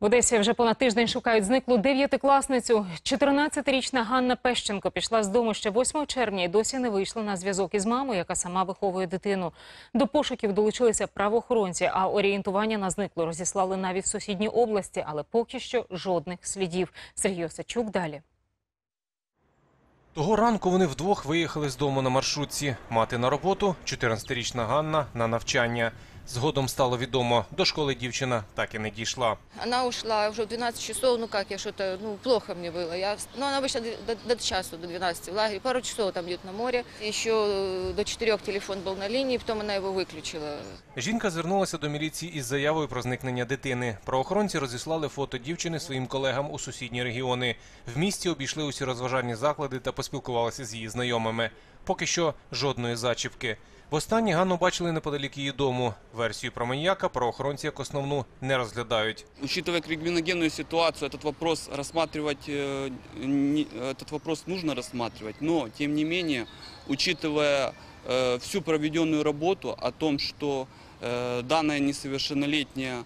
В Одесі вже понад тиждень шукають зниклу дев'ятикласницю. 14-річна Ганна Пещенко пішла з дому ще 8 червня і досі не вийшла на зв'язок із мамою, яка сама виховує дитину. До пошуків долучилися правоохоронці, а орієнтування на зниклу розіслали навіть в сусідні області, але поки що жодних слідів. Сергій Осачук далі. Того ранку вони вдвох виїхали з дому на маршрутці. Мати на роботу, 14-річна Ганна на навчання. Згодом стало відомо, до школи дівчина так і не дійшла. Она ушла уже в 12 часов, ну как, я что-то, ну плохо мне было. Я, вс- ну она обычно до, до часу, до 12 в лагере, пару часов там где-то на море. Еще э, до 4 телефон был на линии, потом она его выключила. Жінка звернулася до міліції із заявою про зникнення дитини. Правоохоронці розіслали фото дівчини своїм колегам у сусідні регіони. В місті обійшли усі розважальні заклади та поспілкувалися з її знайомими. Поки що жодної зачіпки. Востаннє Ганну бачили неподалік її дому. Версію про маньяка правоохоронці як основну не розглядають. Учитывая криминогенную ситуацию, этот вопрос рассматривать, э, не- этот вопрос нужно рассматривать, но тем не менее, учитывая э, всю проведенную работу о том, что э, данная несовершеннолетняя э,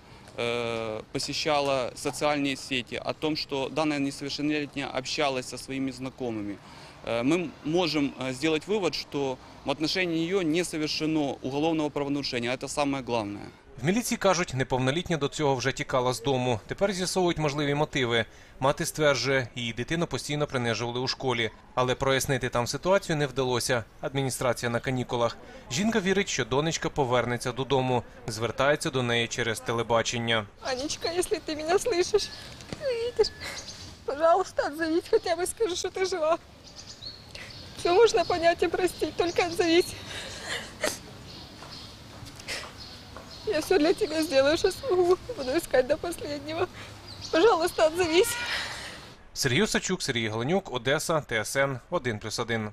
посещала социальные сети, о том, что данная несовершеннолетняя общалась со своими знакомыми, э, мы можем э, сделать вывод, что в отношении ее не совершено уголовного правонарушения. Это самое главное. В міліції кажуть, неповнолітня до цього вже тікала з дому. Тепер з'ясовують можливі мотиви. Мати стверджує, її дитину постійно принижували у школі, але прояснити там ситуацію не вдалося. Адміністрація на канікулах. Жінка вірить, що донечка повернеться додому. Звертається до неї через телебачення. Анечка, если ты меня слышишь, видишь, пожалуйста, отзовись, хотя бы скажи, что ты жива. Все можно понять и простить, только отзовись. Я все для тебя сделаю, что смогу. Буду искать до последнего. Пожалуйста, отзовись. Сергій Сачук, Сергій Голенюк, Одеса, ТСН 1+,1.